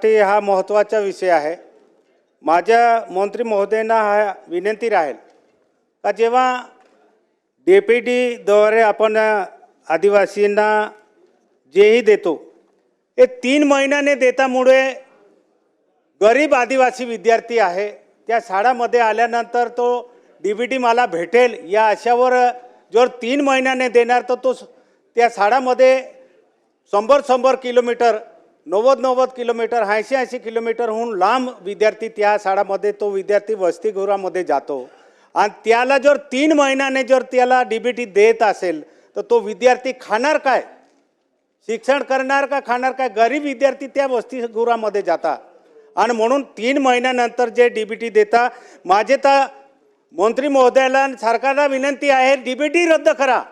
ते हा महत्त्वाचा विषय आहे. माझ्या मंत्री महोदयांना हा विनंती राहील का जेव्हा डी पी डीद्वारे आपण आदिवासींना जेही देतो हे तीन महिन्याने देतामुळे गरीब आदिवासी विद्यार्थी आहे. त्या शाळामध्ये आल्यानंतर तो डी बी टी मला भेटेल या आशावर जर तीन महिन्याने देणार तर तो स- त्या शाळामध्ये शंभर शंभर किलोमीटर नव्वद नव्वद किलोमीटर ऐंशी ऐंशी किलोमीटरहून लांब विद्यार्थी त्या शाळामध्ये तो विद्यार्थी वसतिगृहामध्ये जातो. आणि त्याला जर तीन महिन्याने जर त्याला डी बी टी देत असेल तर तो विद्यार्थी खाणार काय? शिक्षण करणार का खाणार काय? गरीब विद्यार्थी त्या वसतिगृहामध्ये जातात आणि म्हणून तीन महिन्यानंतर जे डी बी टी देता माझे तर मंत्री महोदयाला आणि सरकारला विनंती आहे डी बी टी रद्द करा.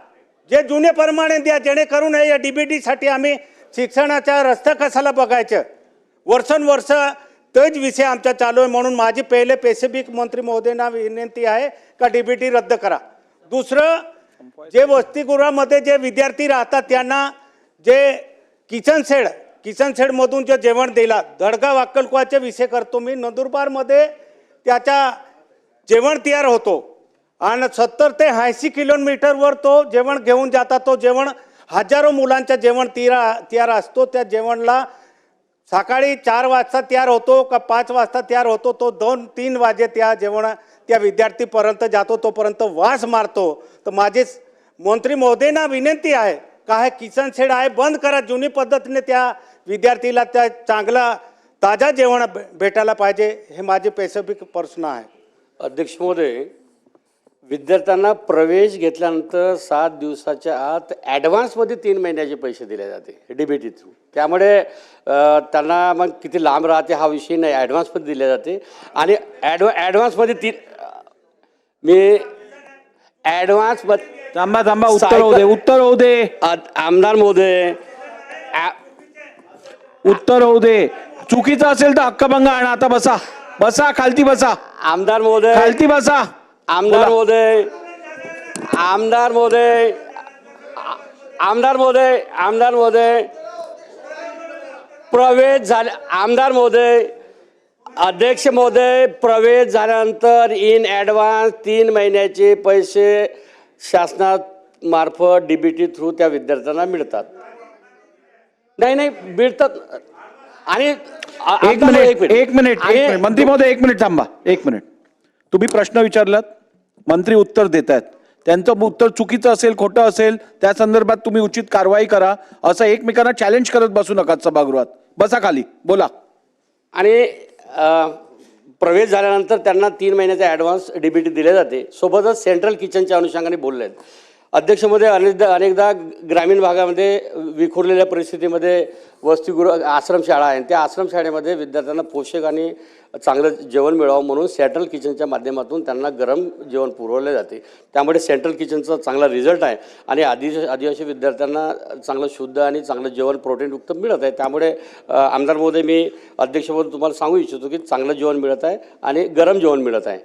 जे जुने प्रमाणे द्या जेणेकरून हे या डी बी टीसाठी आम्ही शिक्षणाचा रस्ता कशाला बघायचं वर्षानुवर्ष तोच विषय आमचा चालू आहे म्हणून माझी पहिले पेसिफिक मंत्री महोदयांना विनंती आहे का डी बी टी रद्द करा. दुसरं जे वसतिगृहामध्ये जे विद्यार्थी राहतात त्यांना जे किचन शेड किचन शेडमधून जे जेवण दिला दडगाव अक्कलकुवाचे विषय करतो मी. नंदुरबारमध्ये त्याचा जेवण तयार होतो. आणि सत्तर ते ऐंशी किलोमीटरवर तो जेवण घेऊन जातात तो जेवण हजारो मुलांचा जेवण तिरा तयार असतो. त्या जेवणला सकाळी चार वाजता तयार होतो का पाच वाजता तयार होतो तो दोन तीन वाजे त्या जेवण त्या विद्यार्थीपर्यंत जातो तोपर्यंत वास मारतो. तर माझे मंत्री महोदयांना विनंती आहे का हे किचन शेड आहे बंद करा. जुनी पद्धतीने त्या विद्यार्थीला त्या चांगला ताजा जेवण भे- भेटायला पाहिजे हे माझे पेसिफिक प्रश्न आहे. अध्यक्ष महोदय विद्यार्थ्यांना प्रवेश घेतल्यानंतर सात दिवसाच्या आत ॲडव्हान्समध्ये तीन महिन्याचे पैसे दिले जाते डी बी टी थ्रू त्यामुळे त्यांना मग किती लांब राहते हा विषय नाही ॲडव्हान्समध्ये दिले जाते. आणि ॲडव्हा ॲडव्हान्समध्ये तीन मी ॲडव्हान्समध्ये थांबा थांबा उत्तर होऊ दे उत्तर होऊ दे. आमदार महोदय उत्तर होऊ दे. चुकीचं असेल तर हक्कभंग आणा आता बसा. बसा खालती बसा. आमदार महोदय खालती बसा. आमदार महोदय आमदार महोदय आमदार महोदय आमदार महोदय प्रवेश झाले. आमदार महोदय अध्यक्ष महोदय प्रवेश झाल्यानंतर इन ॲडव्हान्स तीन महिन्याचे पैसे शासनात मार्फत डी बी टी थ्रू त्या विद्यार्थ्यांना मिळतात. नाही नाही मिळतात. आणि एक मिनिट एक मिनिट. मंत्री महोदय एक मिनिट थांबा. एक मिनिट. तुम्ही प्रश्न विचारलात? मंत्री उत्तर देत आहेत त्यांचं उत्तर चुकीचं असेल खोटं असेल त्या संदर्भात तुम्ही उचित कारवाई करा असं एकमेकांना चॅलेंज करत बसू नका सभागृहात. बसा खाली बोला. आणि प्रवेश झाल्यानंतर त्यांना तीन महिन्याचा ॲडव्हान्स डिबिटी दिले जाते. सोबतच सेंट्रल किचनच्या अनुषंगाने बोलले आहेत. अध्यक्षमध्ये अनेकदा अनेकदा ग्रामीण भागामध्ये विखुरलेल्या परिस्थितीमध्ये वसतिगृह आश्रमशाळा आहे. त्या आश्रमशाळेमध्ये विद्यार्थ्यांना पोषक आणि चांगलं जेवण मिळावं म्हणून सेंट्रल किचनच्या माध्यमातून त्यांना गरम जेवण पुरवले जाते. त्यामुळे सेंट्रल किचनचा चांगला रिझल्ट आहे आणि आदिवासी आदिवासी विद्यार्थ्यांना चांगलं शुद्ध आणि चांगलं जेवण प्रोटीनयुक्त मिळत आहे. त्यामुळे आमदारमध्ये आमदार महोदय मी अध्यक्षपद तुम्हाला सांगू इच्छितो की चांगलं जेवण मिळत आहे आणि गरम जेवण मिळत आहे.